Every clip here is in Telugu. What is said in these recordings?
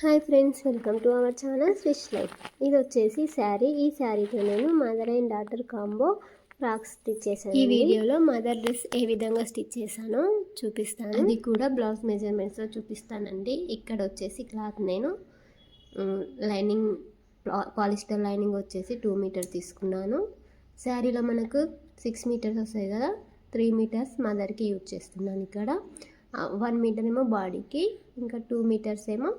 Hi friends welcome to our channel switch life. ఇది వచ్చేసి శారీ. ఈ శారీతో నేను mother and daughter combo frocks stitch చేశాను. ఈ వీడియోలో మదర్ డ్రెస్ ఏ విధంగా స్టిచ్ చేశానో చూపిస్తాను. అది కూడా బ్లౌజ్ మెజర్మెంట్స్లో చూపిస్తానండి. ఇక్కడ వచ్చేసి క్లాత్ నేను లైనింగ్ పాలిస్టర్ లైనింగ్ వచ్చేసి టూ మీటర్ తీసుకున్నాను. శారీలో మనకు సిక్స్ మీటర్స్ వస్తాయి కదా త్రీ మీటర్స్ మదర్కి యూజ్ చేస్తున్నాను ఇక్కడ. వన్ మీటర్ ఏమో బాడీకి ఇంకా టూ మీటర్స్ ఏమో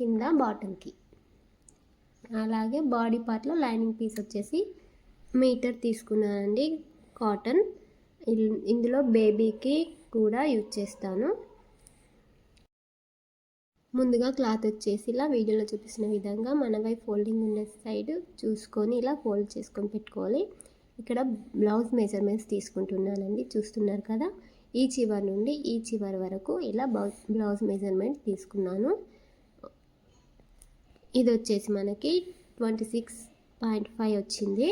కింద బాటమ్కి. అలాగే బాడీ పార్ట్లో లైనింగ్ పీస్ వచ్చేసి మీటర్ తీసుకున్నానండి కాటన్. ఇల్- ఇందులో బేబీకి కూడా యూజ్ చేస్తాను. ముందుగా క్లాత్ వచ్చేసి ఇలా వీడియోలో చూపిస్తున్న విధంగా మన వైపు ఫోల్డింగ్ ఉండే సైడ్ చూసుకొని ఇలా ఫోల్డ్ చేసుకొని పెట్టుకోవాలి. ఇక్కడ బ్లౌజ్ మెజర్మెంట్స్ తీసుకుంటున్నానండి చూస్తున్నారు కదా. ఈ చివరి నుండి ఈ చివరి వరకు ఇలా బ్లౌజ్ మెజర్మెంట్ తీసుకున్నాను. ఇది వచ్చేసి మనకి ట్వంటీ సిక్స్ పాయింట్ ఫైవ్ వచ్చింది.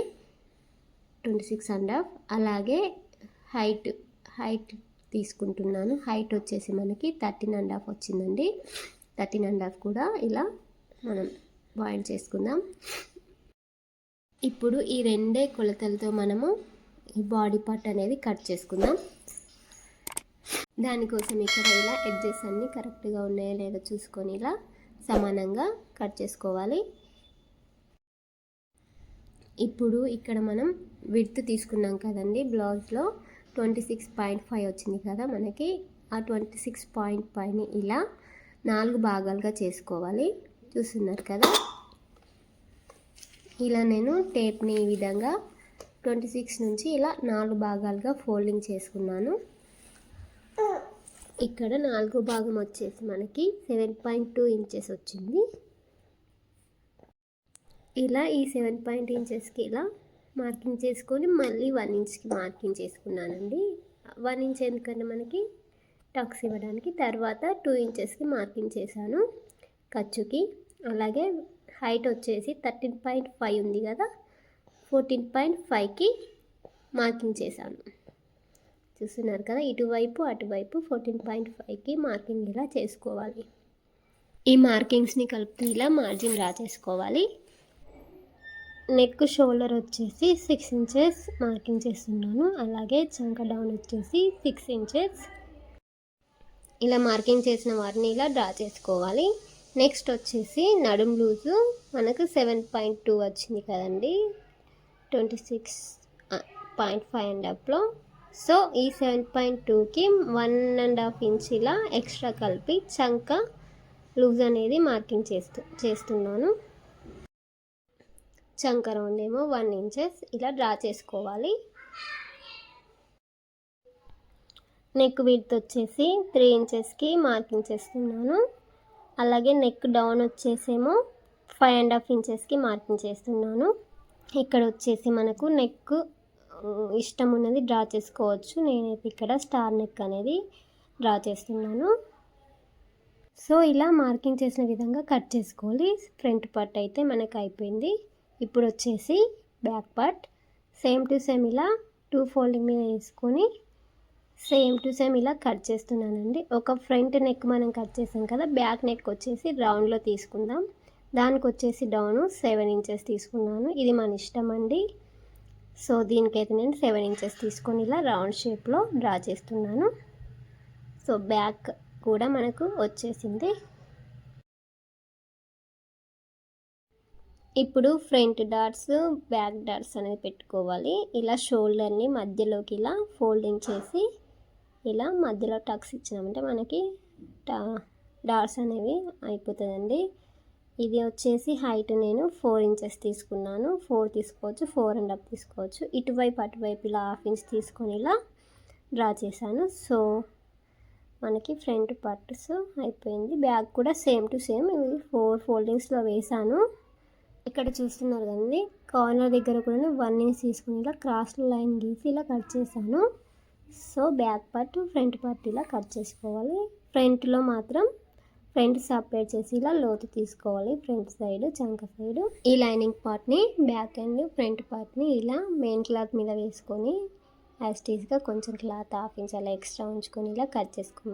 Twenty six and half. అలాగే హైట్ హైట్ తీసుకుంటున్నాను. హైట్ వచ్చేసి మనకి థర్టీన్ అండ్ హాఫ్ వచ్చిందండి. థర్టీన్ అండ్ హాఫ్ కూడా ఇలా మనం పాయింట్ చేసుకుందాం. ఇప్పుడు ఈ రెండే కొలతలతో మనము ఈ బాడీ పార్ట్ అనేది కట్ చేసుకుందాం. దానికోసం ఇక్కడ ఇలా ఎడ్జెస్ అన్నీ కరెక్ట్గా ఉన్నాయో లేదో చూసుకొని ఇలా సమానంగా కట్ చేసుకోవాలి. ఇప్పుడు ఇక్కడ మనం విడ్త్ తీసుకున్నాం కదండి బ్లౌజ్లో ట్వంటీ సిక్స్ పాయింట్ ఫైవ్ వచ్చింది కదా మనకి. ఆ ట్వంటీ సిక్స్ పాయింట్ ఫైవ్ని ఇలా నాలుగు భాగాలుగా చేసుకోవాలి. చూస్తున్నారు కదా? ఇలా నేను టేప్ని ఈ విధంగా ట్వంటీ సిక్స్ నుంచి ఇలా నాలుగు భాగాలుగా ఫోల్డింగ్ చేసుకున్నాను. ఇక్కడ నాలుగో భాగం వచ్చేసి మనకి సెవెన్ పాయింట్ టూ ఇంచెస్ వచ్చింది. ఇలా ఈ సెవెన్ పాయింట్ ఇంచెస్కి ఇలా మార్కింగ్ చేసుకొని మళ్ళీ వన్ ఇంచ్కి మార్కింగ్ చేసుకున్నానండి. వన్ ఇంచ్ ఎందుకంటే మనకి టక్స్ ఇవ్వడానికి తర్వాత టూ ఇంచెస్కి మార్కింగ్ చేశాను ఖర్చుకి. అలాగే హైట్ వచ్చేసి థర్టీన్ పాయింట్ ఫైవ్ ఉంది కదా ఫోర్టీన్ పాయింట్ ఫైవ్కి మార్కింగ్ చేశాను. చూస్తున్నారు కదా ఇటువైపు అటువైపు ఫోర్టీన్ పాయింట్ ఫైవ్కి మార్కింగ్ ఇలా చేసుకోవాలి? ఈ మార్కింగ్స్ని కలుపుతూ ఇలా మార్జిన్ డ్రా చేసుకోవాలి నెక్ షోల్డర్ వచ్చేసి సిక్స్ ఇంచెస్ మార్కింగ్ చేస్తున్నాను. అలాగే చంక డౌన్ వచ్చేసి సిక్స్ ఇంచెస్ ఇలా మార్కింగ్ చేసిన వారిని ఇలా డ్రా చేసుకోవాలి. నెక్స్ట్ వచ్చేసి నడుం లూజు. మనకు సెవెన్ పాయింట్ టూ వచ్చింది కదండి. Twenty six point five and అప్లో so ఈ సెవెన్ పాయింట్ టూకి వన్ అండ్ హాఫ్ ఇంచ్ ఇలా ఎక్స్ట్రా కలిపి చంక లూజ్ అనేది మార్కింగ్ చేస్తూ చేస్తున్నాను. చంక రౌండ్ ఏమో వన్ ఇంచెస్ ఇలా డ్రా చేసుకోవాలి. నెక్ విడ్త్ వచ్చేసి త్రీ ఇంచెస్కి మార్కింగ్ చేస్తున్నాను. అలాగే నెక్ డౌన్ వచ్చేసేమో ఫైవ్ అండ్ హాఫ్ ఇంచెస్కి మార్కింగ్ చేస్తున్నాను. ఇక్కడ వచ్చేసి మనకు నెక్ ఇష్టం ఉన్నది డ్రా చేసుకోవచ్చు. నేనైతే ఇక్కడ స్టార్ నెక్ అనేది డ్రా చేస్తున్నాను. సో ఇలా మార్కింగ్ చేసిన విధంగా కట్ చేసుకోవాలి. ఫ్రంట్ పార్ట్ అయితే మనకు అయిపోయింది. ఇప్పుడు వచ్చేసి back part. Same to same ఇలా టూ ఫోల్డింగ్ మీద వేసుకొని సేమ్ టు సేమ్ ఇలా కట్ చేస్తున్నానండి. ఒక ఫ్రంట్ నెక్ మనం కట్ చేసాం కదా బ్యాక్ నెక్ వచ్చేసి రౌండ్లో తీసుకుందాం. దానికి వచ్చేసి డౌను సెవెన్ ఇంచెస్ తీసుకున్నాను. ఇది మన ఇష్టం అండి. సో దీనికైతే నేను సెవెన్ ఇంచెస్ తీసుకొని ఇలా రౌండ్ షేప్లో డ్రా చేస్తున్నాను. సో బ్యాక్ కూడా మనకు వచ్చేసింది. ఇప్పుడు ఫ్రంట్ డాట్స్ బ్యాక్ డాట్స్ అనేది పెట్టుకోవాలి. ఇలా షోల్డర్ని మధ్యలోకి ఇలా ఫోల్డింగ్ చేసి ఇలా మధ్యలో టక్స్ ఇచ్చినామంటే మనకి డాట్స్ అనేవి అయిపోతుందండి ఇది వచ్చేసి హైట్ నేను ఫోర్ ఇంచెస్ తీసుకున్నాను. ఫోర్ తీసుకోవచ్చు ఫోర్ అండ్ హాఫ్ తీసుకోవచ్చు. ఇటువైపు అటువైపు ఇలా హాఫ్ ఇంచ్ తీసుకొని ఇలా డ్రా చేశాను. సో మనకి ఫ్రంట్ పార్ట్స్ అయిపోయింది. బ్యాగ్ కూడా సేమ్ టు సేమ్ ఇవి ఫోర్ ఫోల్డింగ్స్లో వేసాను ఇక్కడ చూస్తున్నారు కదండి కార్నర్ దగ్గర కూడా వన్ ఇంచ్ తీసుకుని ఇలా క్రాస్ లైన్ గీసి ఇలా కట్ చేశాను. So back part front part ఇలా కట్ చేసుకోవాలి. ఫ్రంట్లో మాత్రం ఫ్రంట్ సపరేట్ చేసి ఇలా లోతు తీసుకోవాలి. ఫ్రంట్ సైడ్ చంక సైడ్. ఈ లైనింగ్ పార్ట్ని బ్యాక్ అండ్ ఫ్రంట్ పార్ట్ని ఇలా మెయిన్ క్లాత్ మీద వేసుకొని యాస్టీస్గా కొంచెం క్లాత్ హాఫ్ ఇంచ్ అలా ఎక్స్ట్రా ఉంచుకొని ఇలా కట్ చేసుకో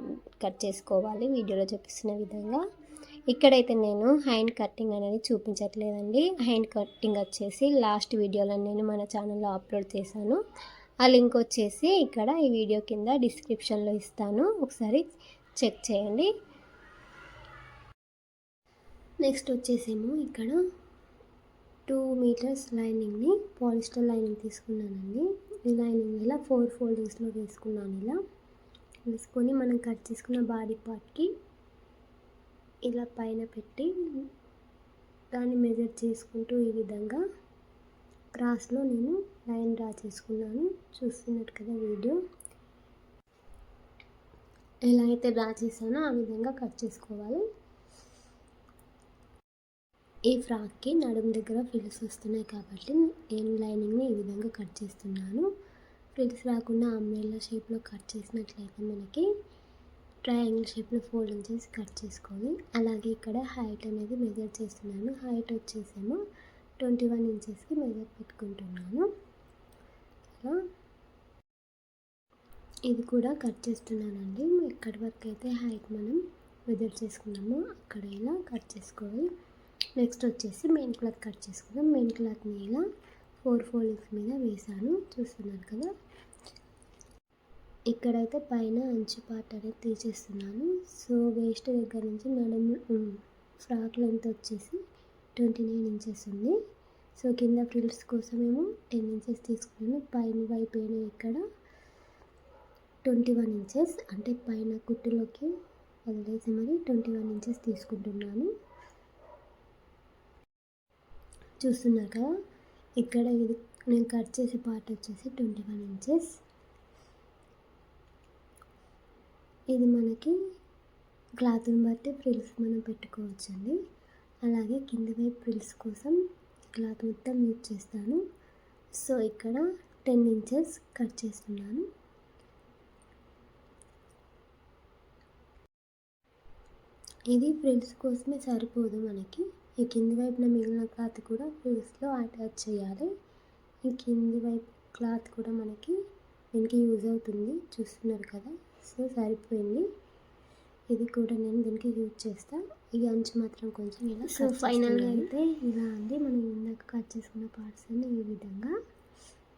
కట్ చేసుకోవాలి. వీడియోలో చూపిస్తున్న విధంగా. ఇక్కడైతే నేను హ్యాండ్ కట్టింగ్ అనేది చూపించట్లేదండి. హ్యాండ్ కట్టింగ్ వచ్చేసి లాస్ట్ వీడియోలో నేను మన ఛానల్లో అప్లోడ్ చేశాను. ఆ లింక్ వచ్చేసి ఇక్కడ ఈ వీడియో కింద డిస్క్రిప్షన్లో ఇస్తాను. ఒకసారి చెక్ చేయండి. నెక్స్ట్ వచ్చేసేమో ఇక్కడ టూ మీటర్స్ లైనింగ్ని పాలిస్టర్ లైనింగ్ తీసుకున్నానండి. ఈ లైనింగ్ ఇలా ఫోర్ ఫోల్డింగ్స్లో వేసుకున్నాను ఇలా. వేసుకొని మనం కట్ చేసుకున్న బాడీ పార్ట్కి ఇలా పైన పెట్టి దాన్ని మెజర్ చేసుకుంటూ ఈ విధంగా క్రాస్లో నేను లైన్ డ్రా చేసుకున్నాను. చూస్తున్నట్టు కదా వీడియో. ఎలా అయితే డ్రా చేశానో ఆ విధంగా కట్ చేసుకోవాలి. ఈ ఫ్రాక్కి నడుము దగ్గర ఫిల్స్ వస్తున్నాయి కాబట్టి నేను లైనింగ్ని ఈ విధంగా కట్ చేస్తున్నాను. ఫిల్స్ రాకుండా అంబ్రెల్లా షేప్లో కట్ చేసినట్లయితే మనకి ట్రయాంగిల్ షేప్లో ఫోల్డింగ్ చేసి కట్ చేసుకోవాలి. అలాగే ఇక్కడ హైట్ అనేది మెజర్ చేస్తున్నాను. హైట్ వచ్చేసేమో ట్వంటీ వన్ ఇంచెస్కి మెజర్ పెట్టుకుంటున్నాను. ఇది కూడా కట్ చేస్తున్నానండి. ఎక్కడి వరకు అయితే హైట్ మనం మెజర్ చేసుకున్నామో అక్కడ ఇలా కట్ చేసుకోవాలి. నెక్స్ట్ వచ్చేసి మెయిన్ క్లాత్ కట్ చేసుకుందాం. మెయిన్ క్లాత్ని ఇలా ఫోర్ ఫోల్డింగ్స్ మీద వేసాను చూస్తున్నారు కదా. ఇక్కడైతే పైన అంచు పార్ట్ అనేది తీసేస్తున్నాను. సో వేస్ట్ దగ్గర నుంచి నడుము ఫ్రాక్ లెంత్ వచ్చేసి ట్వంటీ నైన్ ఇంచెస్ ఉంది. సో కింద ఫ్రిల్స్ మేము టెన్ ఇంచెస్ తీసుకున్నాను. పైన వైపు అయిన ఇక్కడ ట్వంటీ వన్ ఇంచెస్ అంటే పైన కుట్టులోకి వదిలేసి మరి ట్వంటీ వన్ ఇంచెస్ తీసుకుంటున్నాను. చూస్తున్నారు కదా ఇక్కడ ఇది నేను కట్ చేసే పార్ట్ వచ్చేసి ట్వంటీ వన్ ఇంచెస్ ఇది మనకి క్లాత్ని బట్టి ఫ్రిల్స్ మనం పెట్టుకోవచ్చండి. అలాగే కింద వైపు ఫ్రిల్స్ కోసం క్లాత్ మొత్తం యూజ్ చేస్తాను. సో ఇక్కడ టెన్ ఇంచెస్ కట్ చేస్తున్నాను. ఇది ఫ్రిల్స్ కోసమే సరిపోదు మనకి. ఈ కింది వైపున మిగిలిన క్లాత్ కూడా ఫ్రిల్స్లో అటాచ్ చేయాలి. ఈ కింది వైపు క్లాత్ కూడా మనకి దీనికి యూజ్ అవుతుంది. చూస్తున్నారు కదా? సో సరిపోయింది. ఇది కూడా నేను దీనికి యూజ్ చేస్తాను ఈ అంచు మాత్రం కొంచెం ఇలా సో ఫైనల్గా అయితే ఇలా అండి మనం ఇందాక కట్ చేసుకున్న పార్ట్స్ అన్ని ఈ విధంగా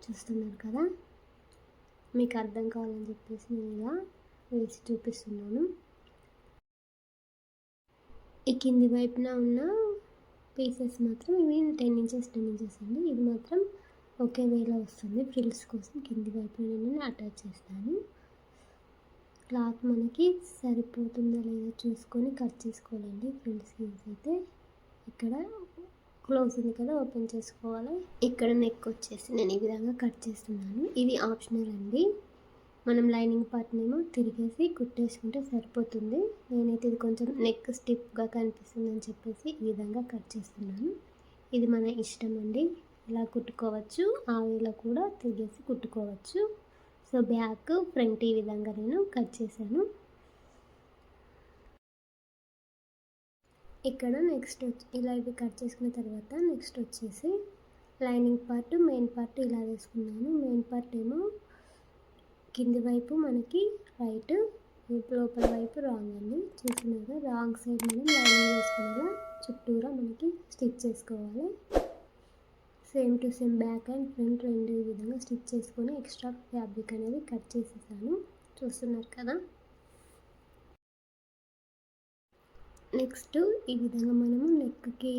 చూస్తున్నారు కదా? మీకు అర్థం కావాలని చెప్పేసి నేను ఇలా వేసి చూపిస్తున్నాను. ఈ కింది వైపున ఉన్న పీసెస్ మాత్రం ఇవి టెన్ ఇంచెస్ టెన్ ఇంచెస్ అండి. ఇది మాత్రం ఒకే వేలో వస్తుంది. ఫ్రిల్స్ కోసం కింది వైపు నేను అటాచ్ చేస్తాను. క్లాత్ మనకి సరిపోతుందా లేదా చూసుకొని కట్ చేసుకోవాలండి. ఫ్రిల్స్ యూజ్ అయితే ఇక్కడ క్లోజ్ ఉంది కదా ఓపెన్ చేసుకోవాలి? ఇక్కడ నెక్ వచ్చేసి నేను ఈ విధంగా కట్ చేస్తున్నాను. ఇది ఆప్షనల్ అండి. మనం లైనింగ్ పార్ట్నేమో తిరిగేసి కుట్టేసుకుంటే సరిపోతుంది. నేనైతే ఇది కొంచెం నెక్ స్టిప్గా కనిపిస్తుంది అని చెప్పేసి ఈ విధంగా కట్ చేస్తున్నాను. ఇది మన ఇష్టం అండి. ఇలా కుట్టుకోవచ్చు. ఆ వేలో కూడా తిరిగేసి కుట్టుకోవచ్చు. సో బ్యాక్ ఫ్రంట్ ఈ విధంగా నేను కట్ చేశాను. ఇక్కడ నెక్స్ట్ ఇలా ఇవి కట్ చేసుకున్న తర్వాత నెక్స్ట్ వచ్చేసి లైనింగ్ పార్ట్ మెయిన్ పార్ట్ ఇలా వేసుకున్నాను. మెయిన్ పార్ట్ ఏమో కింది వైపు మనకి రైట్ లోపల వైపు రాంగ్ అండి. చూసినాక రాంగ్ సైడ్ మనం లైనింగ్ వేసుకునేలా చుట్టూరా మనకి స్టిచ్ చేసుకోవాలి. Same to same back and front రెండు ఈ విధంగా స్టిచ్ చేసుకొని ఎక్స్ట్రా ఫ్యాబ్రిక్ అనేది కట్ చేసేసాను. చూస్తున్నారు కదా. నెక్స్ట్ ఈ విధంగా మనము నెక్కి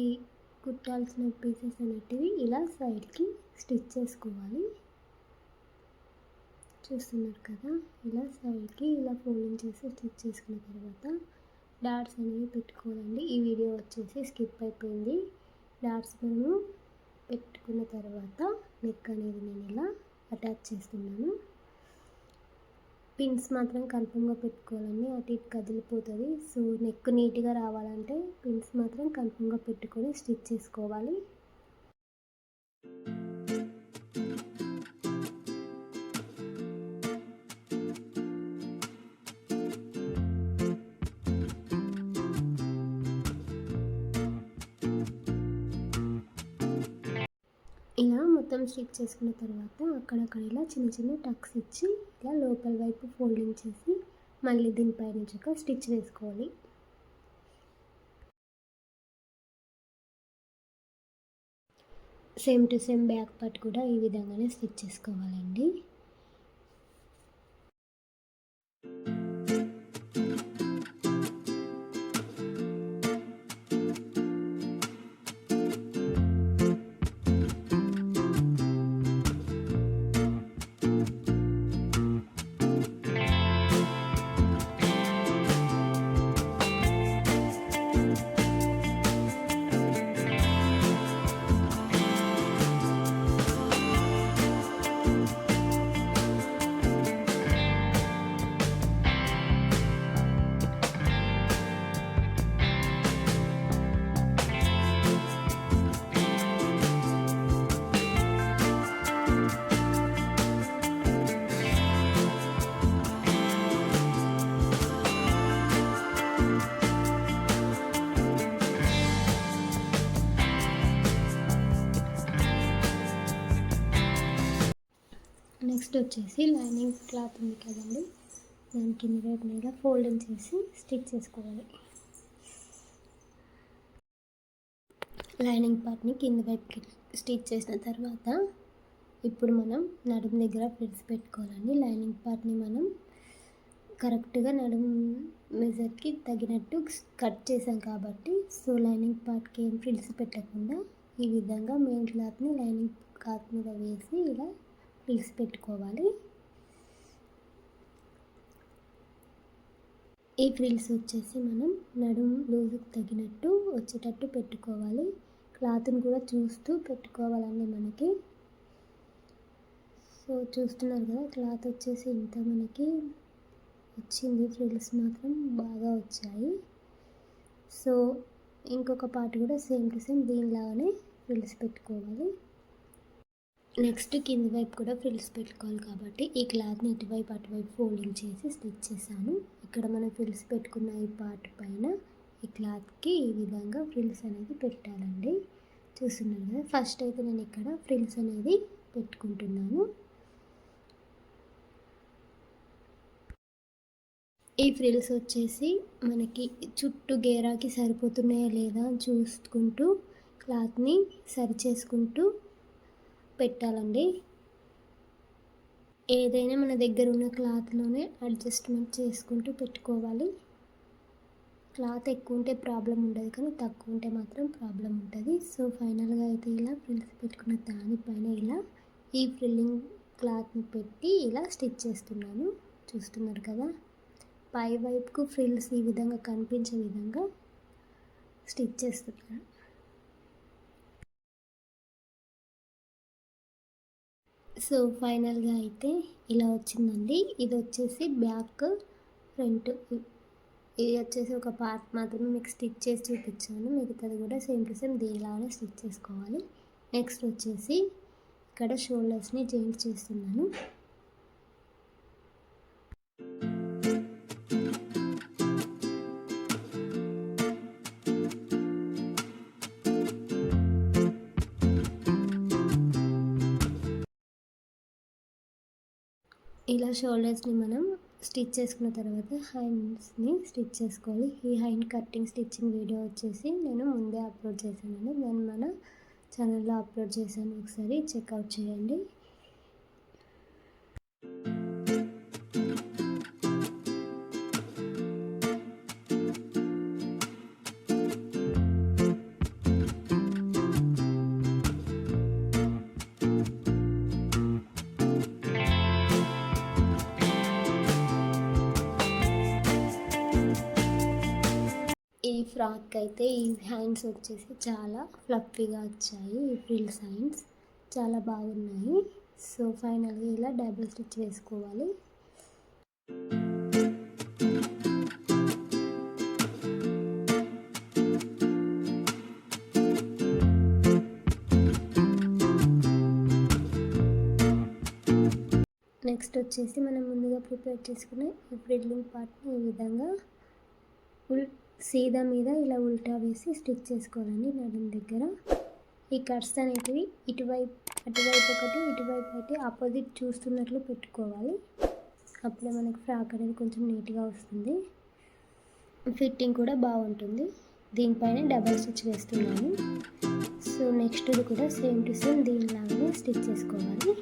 కుట్టాల్సిన పీసెస్ అనేటివి ఇలా సైడ్కి స్టిచ్ చేసుకోవాలి. చూస్తున్నారు కదా ఇలా సైడ్కి ఇలా ఫోల్డింగ్ చేసి స్టిచ్ చేసుకున్న తర్వాత డాట్స్ అనేవి పెట్టుకోవాలండి. ఈ వీడియో వచ్చేసి స్కిప్ అయిపోయింది. డాట్స్ మేము పెట్టుకున్న తర్వాత నెక్ అనేది నేను ఇలా అటాచ్ చేస్తున్నాను. పిన్స్ మాత్రం కన్ఫర్మ్గా పెట్టుకోవాలండి. అటు ఇటు కదిలిపోతుంది. సో నెక్ నీట్గా రావాలంటే పిన్స్ మాత్రం కన్ఫర్మ్గా పెట్టుకొని స్టిచ్ చేసుకోవాలి. ఇలా మొత్తం స్టిచ్ చేసుకున్న తర్వాత అక్కడక్కడ ఇలా చిన్న చిన్న టక్స్ ఇచ్చి ఇలా లోపల వైపు ఫోల్డింగ్ చేసి మళ్ళీ దీనిపై నుంచి ఒక స్టిచ్ వేసుకోవాలి. Same to same back part కూడా ఈ విధంగానే స్టిచ్ చేసుకోవాలండి. వచ్చేసి లైనింగ్ క్లాత్ ఉంది కదండి. దాని కింద వైపు మీద ఫోల్డింగ్ చేసి స్టిచ్ చేసుకోవాలి. లైనింగ్ పార్ట్ని కింద వైపుకి స్టిచ్ చేసిన తర్వాత ఇప్పుడు మనం నడుము దగ్గర ఫ్రిల్స్ పెట్టుకోవాలండి. లైనింగ్ పార్ట్ని మనం కరెక్ట్గా నడుము మెజర్కి తగినట్టు కట్ చేసాం కాబట్టి సో లైనింగ్ పార్ట్కి ఏం ఫ్రిడ్స్ పెట్టకుండా ఈ విధంగా మెయిన్ క్లాత్ని లైనింగ్ క్లాత్ మీద వేసి ఇలా ఫ్రిల్స్ పెట్టుకోవాలి. ఈ ఫ్రిల్స్ వచ్చేసి మనం నడుము లూజుకు తగినట్టు వచ్చేటట్టు పెట్టుకోవాలి. క్లాత్ని కూడా చూస్తూ పెట్టుకోవాలండి మనకి. సో చూస్తున్నారు కదా క్లాత్ వచ్చేసి ఇంత మనకి వచ్చింది. ఫ్రిల్స్ మాత్రం బాగా వచ్చాయి. సో ఇంకొక పార్ట్ కూడా సేమ్ టు సేమ్ దీనిలాగానే ఫ్రిల్స్ పెట్టుకోవాలి. నెక్స్ట్ కింద వైపు కూడా ఫ్రిల్స్ పెట్టుకోవాలి కాబట్టి ఈ క్లాత్ని ఇటువైపు అటువైపు ఫోల్డింగ్ చేసి స్టిచ్ చేశాను. ఇక్కడ మనం ఫ్రిల్స్ పెట్టుకున్న ఈ పార్ట్ పైన ఈ క్లాత్కి ఈ విధంగా ఫ్రిల్స్ అనేది పెట్టాలండి. చూస్తున్నారు కదా ఫస్ట్ అయితే నేను ఇక్కడ ఫ్రిల్స్ అనేది పెట్టుకుంటున్నాను. ఈ ఫ్రిల్స్ వచ్చేసి మనకి చుట్టూ గేరాకి సరిపోతున్నాయా లేదా అని చూసుకుంటూ క్లాత్ని సరి చేసుకుంటూ పెట్టాలండి. ఏదైనా మన దగ్గర ఉన్న క్లాత్లోనే అడ్జస్ట్మెంట్ చేసుకుంటూ పెట్టుకోవాలి. క్లాత్ ఎక్కువ ఉంటే ప్రాబ్లం ఉండదు కానీ తక్కువ ఉంటే మాత్రం ప్రాబ్లం ఉంటుంది. సో ఫైనల్గా అయితే ఇలా ఫ్రిల్స్ పెట్టుకున్న దానిపైన ఇలా ఈ ఫ్రిల్లింగ్ క్లాత్ని పెట్టి ఇలా స్టిచ్ చేస్తున్నాను. చూస్తున్నారు కదా? పై వైపుకు ఫ్రిల్స్ ఈ విధంగా కనిపించే విధంగా స్టిచ్ చేస్తున్నాను. సో ఫైనల్గా అయితే ఇలా వచ్చిందండి. ఇది వచ్చేసి బ్యాక్ ఫ్రంట్. ఇది వచ్చేసి ఒక పార్ట్ మాత్రమే మీకు స్టిచ్ చేసి చూపించాను. మిగతాది కూడా సేమ్ టు సేమ్ దీనిలాగానే స్టిచ్ చేసుకోవాలి. నెక్స్ట్ వచ్చేసి ఇక్కడ షోల్డర్స్ని జాయింట్ చేస్తున్నాను. ఇలా షోల్డర్స్ని మనం స్టిచ్ చేసుకున్న తర్వాత హ్యాండ్స్ని స్టిచ్ చేసుకోవాలి. ఈ హ్యాండ్ కట్టింగ్ స్టిచ్చింగ్ వీడియో వచ్చేసి నేను ముందే అప్లోడ్ చేశానండి నేను మన ఛానల్లో అప్లోడ్ చేశాను. ఒకసారి చెక్అవుట్ చేయండి. ఈ ఫ్రాక్ అయితే ఈ హ్యాండ్స్ వచ్చేసి చాలా ఫ్లఫీగా వచ్చాయి. ఈ ఫ్రిల్స్ హ్యాండ్స్ చాలా బాగున్నాయి. సో ఫైనల్గా ఇలా డబుల్ స్టిచ్ వేసుకోవాలి. నెక్స్ట్ వచ్చేసి మనం ముందుగా ప్రిపేర్ చేసుకునే ఈ ఫ్రిల్లింగ్ పార్ట్ని ఈ విధంగా ఉల్ సీదా మీద ఇలా ఉల్టా వేసి స్టిచ్ చేసుకోవాలండి నడుం దగ్గర. ఈ కట్స్ అనేటివి ఇటువైపు అటువైపు ఒకటి ఇటువైపు అయితే ఆపోజిట్ చూస్తున్నట్లు పెట్టుకోవాలి. అప్పుడే మనకి ఫ్రాక్ అనేది కొంచెం నీట్గా వస్తుంది. ఫిట్టింగ్ కూడా బాగుంటుంది. దీనిపైన డబల్ స్టిచ్ వేస్తున్నాను. సో నెక్స్ట్ కూడా సేమ్ టు సేమ్ దీనిలాగానే స్టిచ్ చేసుకోవాలి.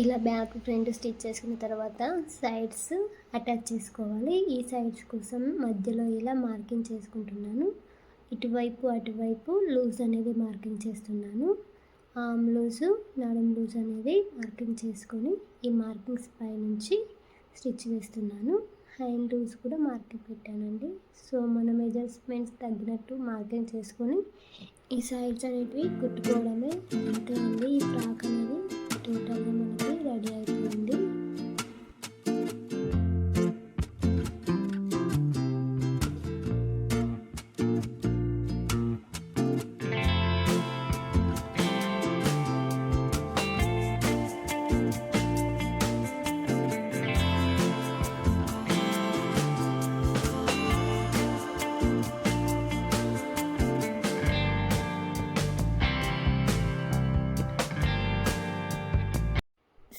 ఇలా బ్యాక్ ఫ్రంట్ స్టిచ్ చేసుకున్న తర్వాత సైడ్స్ అటాచ్ చేసుకోవాలి. ఈ సైడ్స్ కోసం మధ్యలో ఇలా మార్కింగ్ చేసుకుంటున్నాను. ఇటువైపు అటువైపు లూజ్ అనేది మార్కింగ్ చేస్తున్నాను. ఆమ్ లూజు నడుం లూజ్ అనేది మార్కింగ్ చేసుకొని ఈ మార్కింగ్స్ పై నుంచి స్టిచ్ వేస్తున్నాను. హ్యాండ్ లూజ్ కూడా మార్కింగ్ పెట్టానండి. సో మన మెజర్మెంట్స్ తగ్గినట్టు మార్కింగ్ చేసుకొని ఈ సైడ్స్ అనేటివి కుట్టుకోవడమే అంతే అండి. ఈ ఫ్రాక్ అనేది టోటల్గా మనకి రెడీ అయిపోయింది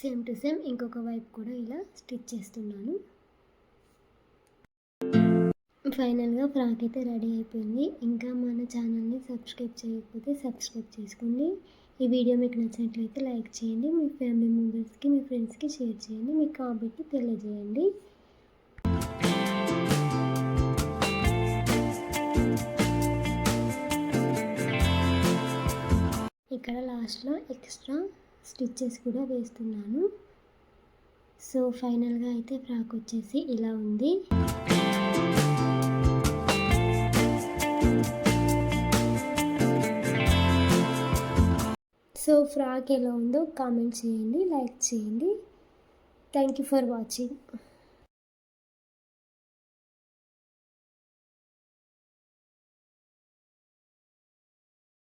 సేమ్ టు సేమ్ ఇంకొక వైపు కూడా ఇలా స్టిచ్ చేస్తున్నాను. ఫైనల్గా ఫ్రాక్ అయితే రెడీ అయిపోయింది. ఇంకా మన ఛానల్ని సబ్స్క్రైబ్ చేయకపోతే సబ్స్క్రైబ్ చేసుకోండి. ఈ వీడియో మీకు నచ్చినట్లయితే లైక్ చేయండి. మీ ఫ్యామిలీ మెంబర్స్కి మీ ఫ్రెండ్స్కి షేర్ చేయండి. మీ కామెంట్ని తెలియజేయండి. ఇక్కడ లాస్ట్లో ఎక్స్ట్రా స్టిచ్చెస్ కూడా వేస్తున్నాను. సో ఫైనల్గా అయితే ఫ్రాక్ వచ్చేసి ఇలా ఉంది. సో ఫ్రాక్ ఎలా ఉందో కామెంట్ చేయండి లైక్ చేయండి. Thank you for watching.